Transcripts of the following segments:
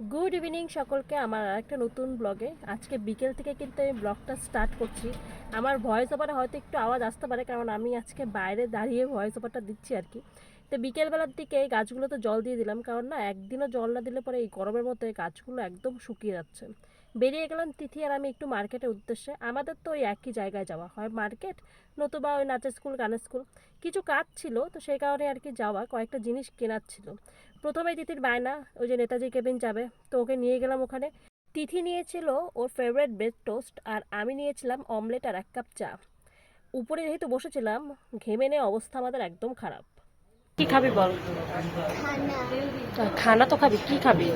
Good evening সকলকে, আমার আরেকটা নতুন ব্লগে আজকে বিকেল থেকে কিন্তু আমি ব্লগটা স্টার্ট করছি। আমার ভয়েস ওভারে হয়তো একটু আওয়াজ আসতে পারে, কারণ আমি আজকে বাইরে দাঁড়িয়ে ভয়েস ওভারটা দিচ্ছি আর কি। তো বিকেলবেলার দিকে এই গাছগুলোতে জল দিয়ে দিলাম, কারণ না একদিনও জল না দিলে পরে এই গরমের মধ্যে গাছগুলো একদম শুকিয়ে যাচ্ছে। বেরিয়ে গেলাম তিথি আর আমি একটু মার্কেটের উদ্দেশ্যে। আমাদের তো ওই একই জায়গায় যাওয়া হয় মার্কেট নতুবা ওই নাচের স্কুল গানের স্কুল। কিছু কাজ ছিল তো সেই কারণে আর কি যাওয়া কয়েকটা জিনিস কেনার ছিল। প্রথমে তিথির বায়না ওই যে নেতাজি কেবিন যাবে তো ওকে নিয়ে গেলাম ওখানে। তিথি নিয়েছিল ওর ফেভারিট ব্রেড টোস্ট আর আমি নিয়েছিলাম অমলেট আর এক কাপ চা। উপরে যেহেতু বসেছিলাম ঘেমে নিয়ে অবস্থা আমাদের একদম খারাপ। কি খাবি বল? খানা। খানা তো খাবি কি খাবি?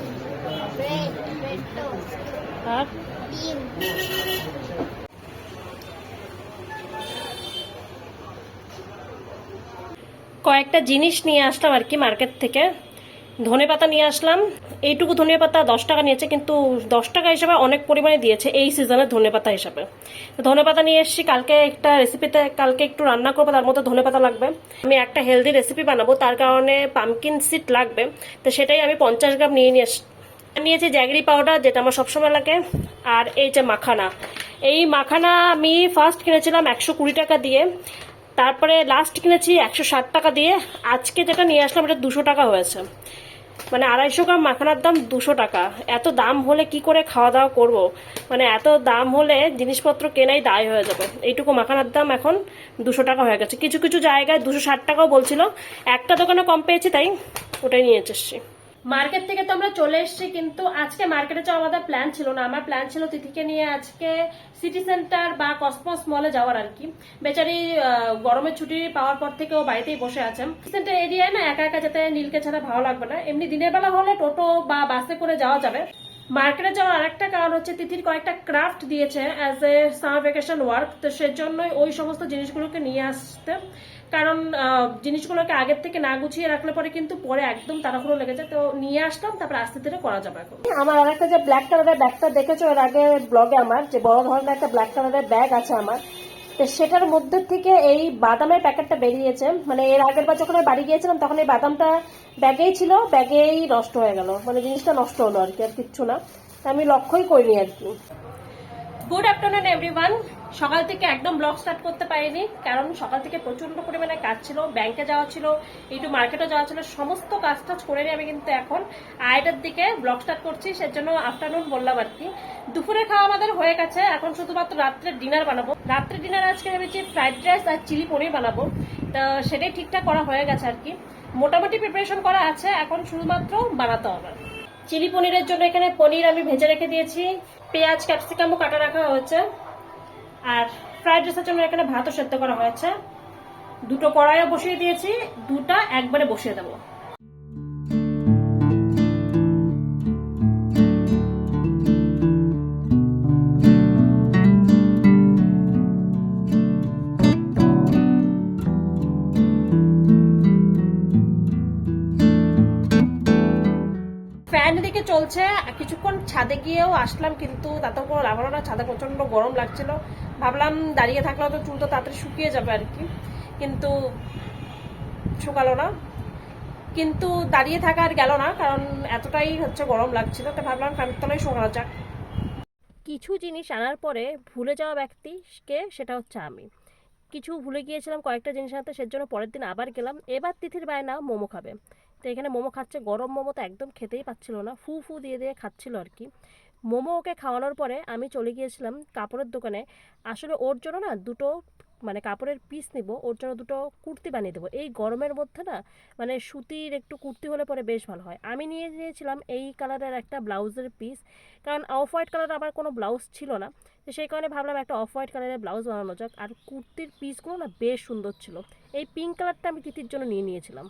কয়েকটা জিনিস নিয়ে আসলাম আর কি মার্কেট থেকে। ধনে পাতা নিয়ে আসলাম। এইটুকু ধনে পাতা দশ টাকা নিয়েছে, কিন্তু দশ টাকা হিসাবে অনেক পরিমাণে দিয়েছে এই সিজনের ধনে পাতা হিসাবে। ধনে পাতা নিয়ে এসেছি, কালকে একটা রেসিপিতে কালকে একটু রান্না করব, তার মধ্যে ধনে পাতা লাগবে। আমি একটা হেলদি রেসিপি বানাবো, তার কারণে পামকিন সিড লাগবে। তো সেটাই আমি পঞ্চাশ গ্রাম নিয়ে নিয়ে নিয়েছি জ্যাগরি পাউডার, যেটা আমার সবসময় লাগে, আর এই যে মাখানা। এই মাখানা আমি ফার্স্ট কিনেছিলাম একশো কুড়ি টাকা দিয়ে, তারপরে লাস্ট কিনেছি একশো ষাট টাকা দিয়ে। আজকে যেটা নিয়ে আসলাম, এটা দুশো টাকা হয়েছে। মানে আড়াইশো গ্রাম মাখানার দাম দুশো টাকা। এত দাম হলে কি করে খাওয়া দাওয়া করব? মানে এত দাম হলে জিনিসপত্র কেনাই দায় হয়ে যাবে। এইটুকু মাখানার দাম এখন দুশো টাকা হয়ে গেছে। কিছু কিছু জায়গায় দুশো ষাট টাকাও বলছিল। একটা দোকানে কম পেয়েছি তাই ওটাই নিয়ে এসেছি। মার্কেট থেকে তো আমরা চলে এসেছি, কিন্তু আজকে মার্কেটে যাওয়া আমাদের প্ল্যান ছিল না। আমার প্ল্যান ছিল তিথিকে নিয়ে আজকে সিটি সেন্টার বা কসমস মলে যাওয়ার আর কি। বেচারি গরমের ছুটি পাওয়ার পর থেকে ও বাড়িতেই বসে আছেন সেন্টার এরিয়ায় না, একা একা যেতে নীলকে ছাড়া ভালো লাগবে না। এমনি দিনের বেলা হলে টোটো বা বাসে করে যাওয়া যাবে। মার্কেটে যাওয়ার আরেকটা কারণ হচ্ছে তিথির কয়েকটা ক্রাফট দিয়েছে as a summer vacation work তো সেজন্যই ওই সমস্ত জিনিসগুলোকে নিয়ে আসতে। কারণ জিনিসগুলোকে আগের থেকে না গুছিয়ে রাখলে পরে কিন্তু পরে একদম তাড়াহুড়ো লেগে যায়। তো নিয়ে আসলাম তারপর আস্তে ধীরে করা যাবে এখন। আমার আরেকটা যে ব্ল্যাক কালারের ব্যাগটা দেখেছ এর আগে ব্লগে আমার যে বড় ধরনের একটা ব্ল্যাক কালারের ব্যাগ আছে আমার তো সেটার মধ্যে থেকে এই বাদামের প্যাকেটটা বেরিয়েছে। মানে এর আগের বার যখন আমি বাড়ি গিয়েছিলাম তখন এই বাদামটা ব্যাগেই ছিল ব্যাগেই নষ্ট হয়ে গেল। মানে জিনিসটা নষ্ট হলো আর কি আর কিচ্ছু না। আমি লক্ষ্যই করিনি আর কি। গুড আফটারনুন এভরিওয়ান সকাল থেকে একদম ব্লগ স্টার্ট করতে পারিনি, কারণ সকাল থেকে প্রচণ্ড পরিমাণে কাজ ছিল ব্যাংকে যাওয়া ছিল, একটু মার্কেটে যাওয়া ছিল, সমস্ত কাজ টাজ করে নিয়ে আমি কিন্তু এখন আড়াইটার দিকে ব্লগ স্টার্ট করছি, সেজন্য আফটারনুন বললাম আর কি। দুপুরে খাওয়া আমাদের হয়ে গেছে, এখন শুধুমাত্র রাত্রে ডিনার বানাবো। রাত্রে ডিনার আজকে ভেবেছি ফ্রাইড রাইস আর চিলি পনির বানাবো, তো সেটাই ঠিকঠাক করা হয়ে গেছে আর কি। মোটামুটি প্রিপারেশন করা আছে, এখন শুধুমাত্র বানাতে হবে। চিলি পনিরের জন্য এখানে পনির আমি ভেজে রেখে দিয়েছি, পেঁয়াজ ক্যাপসিকামও কাটা রাখা হয়েছে। আর ফ্রাইড রাইসের জন্য এখানে ভাতও সেদ্ধ করা হয়েছে। দুটো কড়াইও বসিয়ে দিয়েছি, দুটা একবারে বসিয়ে দেবো। দিকে চলছে কিছুক্ষণ ছাদে গিয়েও আসলাম, কিন্তু তাতেও কোনো না, ছাদে প্রচণ্ড গরম লাগছিল। ভাবলাম দাঁড়িয়ে থাকলে তো চুল তো তাড়াতাড়ি শুকিয়ে যাবে আর কি। কিন্তু শুকালো না। কিন্তু দাঁড়িয়ে থাকা আর গেল না, কারণ এতটাই হচ্ছে গরম লাগছিল। তো ভাবলাম ফ্যানের তলায় শোকানো যাক। কিছু জিনিস আনার পরে ভুলে যাওয়া ব্যক্তিকে সেটা হচ্ছে আমি। কিছু ভুলে গিয়েছিলাম, কয়েকটা জিনিস আনতে, সেজন্য পরের দিন আবার গেলাম। এবার তিথির বায়না মোমো খাবে। তো এখানে মোমো খাচ্ছে, গরম মোমো তো একদম খেতেই পাচ্ছিল না। ফু ফু দিয়ে দিয়ে খাচ্ছিল আর কি। মোমো ওকে খাওয়ানোর পরে আমি চলে গিয়েছিলাম কাপড়ের দোকানে। আসলে ওর জন্য না দুটো মানে কাপড়ের পিস নিব, ওর জন্য দুটো কুর্তি বানিয়ে দেবো। এই গরমের মধ্যে না মানে সুতির একটু কুর্তি হলে পরে বেশ ভালো হয়। আমি নিয়ে নিয়েছিলাম এই কালারের একটা ব্লাউজের পিস কারণ অফ হোয়াইট কালার আমার কোনো ব্লাউজ ছিল না। তো সেই কারণে ভাবলাম একটা অফ হোয়াইট কালারের ব্লাউজ বানানো যাক। আর কুর্তির পিসগুলো না বেশ সুন্দর ছিল। এই পিঙ্ক কালারটা আমি তিতির জন্য নিয়ে নিয়েছিলাম।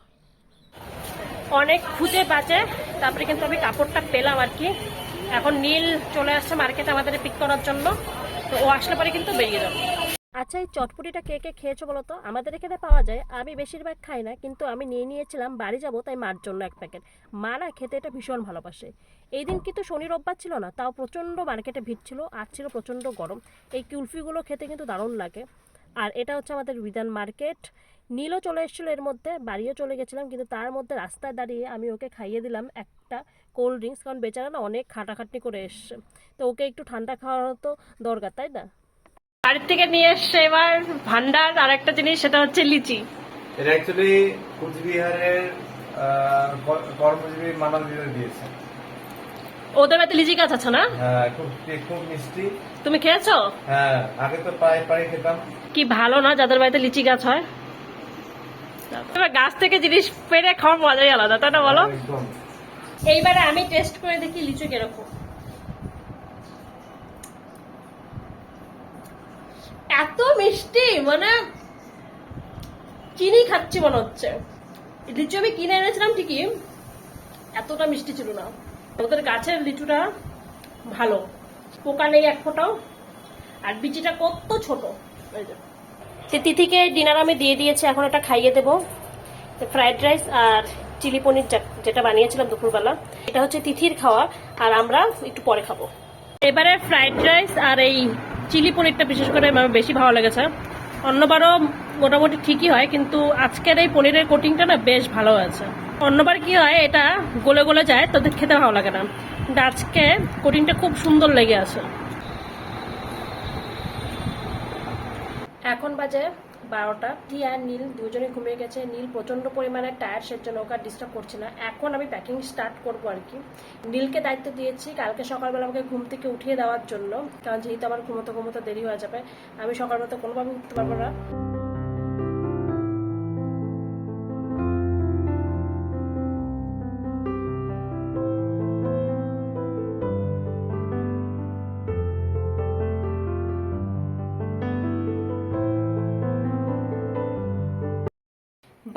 অনেক খুঁজে বাঁচে তারপরে কিন্তু আমি কাপড়টা পেলাম আর কি। এখন নীল চলে আসছে মার্কেটে আমাদের পিক করার জন্য। তো ও আসলে পরে কিন্তু বেরিয়ে যাবে। আচ্ছা এই চটপটিটা কে কে খেয়েছো বলো তো? আমাদের এখানে পাওয়া যায়। আমি বেশিরভাগ খাই না, কিন্তু আমি নিয়ে নিয়েছিলাম, বাড়ি যাব, তাই মার জন্য এক প্যাকেট মা না খেতে এটা ভীষণ ভালোবাসে। এই দিন কিন্তু শনি রোববার ছিল না, তাও প্রচণ্ড মার্কেটে ভিড় ছিল, আর ছিল প্রচণ্ড গরম। এই কুলফিগুলো খেতে কিন্তু দারুণ লাগে। আর এটা হচ্ছে আমাদের বিধান মার্কেট নীলও চলে এসেছিল এর মধ্যে বাড়িও চলে গেছিলাম কিন্তু তার মধ্যে রাস্তায় দাঁড়িয়ে আমি ওকে খাইয়ে দিলাম একটা কোল্ড ড্রিঙ্কস কারণ বেচারা না অনেক খাটাখাটনি করে এসছে। তো ওকে একটু ঠান্ডা খাওয়ানো তো দরকার তাই না? বাড়ির থেকে নিয়ে এসছে এবার ভান্ডার আর একটা জিনিস সেটা হচ্ছে লিচি। এটা অ্যাকচুয়ালি কুচবিহারের কর্মজীবী দিয়েছে। ওদের বাড়িতে লিচি গাছ আছে না? হ্যাঁ খুব খুব মিষ্টি। তুমি খেয়েছো? হ্যাঁ আগে তো পায়ে পায়ে খেতাম। কি ভালো না যাদের বাড়িতে লিচি গাছ হয়। এবার গাছ থেকে জিনিস পেরে খাওয়ার মজাই আলাদা তাই না বলো? এইবারে আমি টেস্ট করে দেখি লিচু কীরকম। এত মিষ্টি মানে চিনি খাচ্ছি মনে হচ্ছে। লিচু আমি কিনে এনেছিলাম ঠিকই এতটা মিষ্টি ছিল না। ওদের গাছের লিচুটা ভালো পোকা নেই এক ফোঁটাও আর বিচিটা কত ছোট এই যে। সে তিথিকে ডিনার আমি দিয়ে দিয়েছি, এখন এটা খাইয়ে দেবো। ফ্রাইড রাইস আর চিলি পনির যেটা বানিয়েছিলাম দুপুরবেলা, এটা হচ্ছে তিথির খাওয়া, আর আমরা একটু পরে খাব। এবারে ফ্রাইড রাইস আর এই চিলি পনিরটা বিশেষ করে আমার বেশি ভালো লেগেছে। অন্যবারও মোটামুটি ঠিকই হয়, কিন্তু আজকের এই পনিরের কোটিংটা না বেশ ভালো হয়েছে। অন্যবার কি হয়, এটা গলে গলে যায়, তাদের খেতে ভালো লাগে না। কিন্তু আজকে কোটিংটা খুব সুন্দর লেগে আছে। এখন বাজে বারোটা। টি আর নীল? দুজনে ঘুমিয়ে গেছে। নীল প্রচণ্ড পরিমাণে টায়ার সের জন্য ওকে ডিস্টার্ব করছে না। এখন আমি প্যাকিং স্টার্ট করব আর কি। নীলকে দায়িত্ব দিয়েছি কালকে সকালবেলা আমাকে ঘুম থেকে উঠিয়ে দেওয়ার জন্য। কারণ যেহেতু আমার ঘুমোতে ঘুমোতে দেরি হয়ে যাবে, আমি সকালবেলা কোনোভাবে উঠতে পারব না।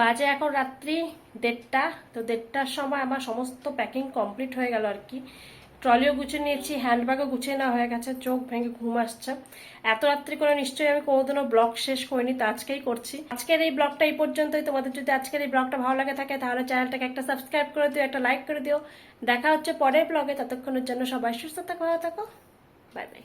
বাজে এখন রাত্রি দেড়টা, তো দেড়টার সময় আমার সমস্ত প্যাকিং কমপ্লিট হয়ে গেল আর কি। ট্রলিও গুছিয়ে নিয়েছি হ্যান্ডব্যাগও গুছিয়ে নেওয়া হয়ে গেছে, চোখ ভেঙে ঘুম আসছে। এত রাত্রি করে নিশ্চয়ই আমি কোনোদিনও ব্লগ শেষ করিনি, তো আজকেই করছি। আজকের এই ব্লগটা এই পর্যন্তই। তোমাদের যদি আজকের এই ব্লগটা ভালো লাগে থাকে, তাহলে চ্যানেলটাকে একটা সাবস্ক্রাইব করে দিও, একটা লাইক করে দিও। দেখা হচ্ছে পরের ব্লগে ততক্ষণের জন্য সবাই সুস্থ থাকো, ভালো থাকো। Bye bye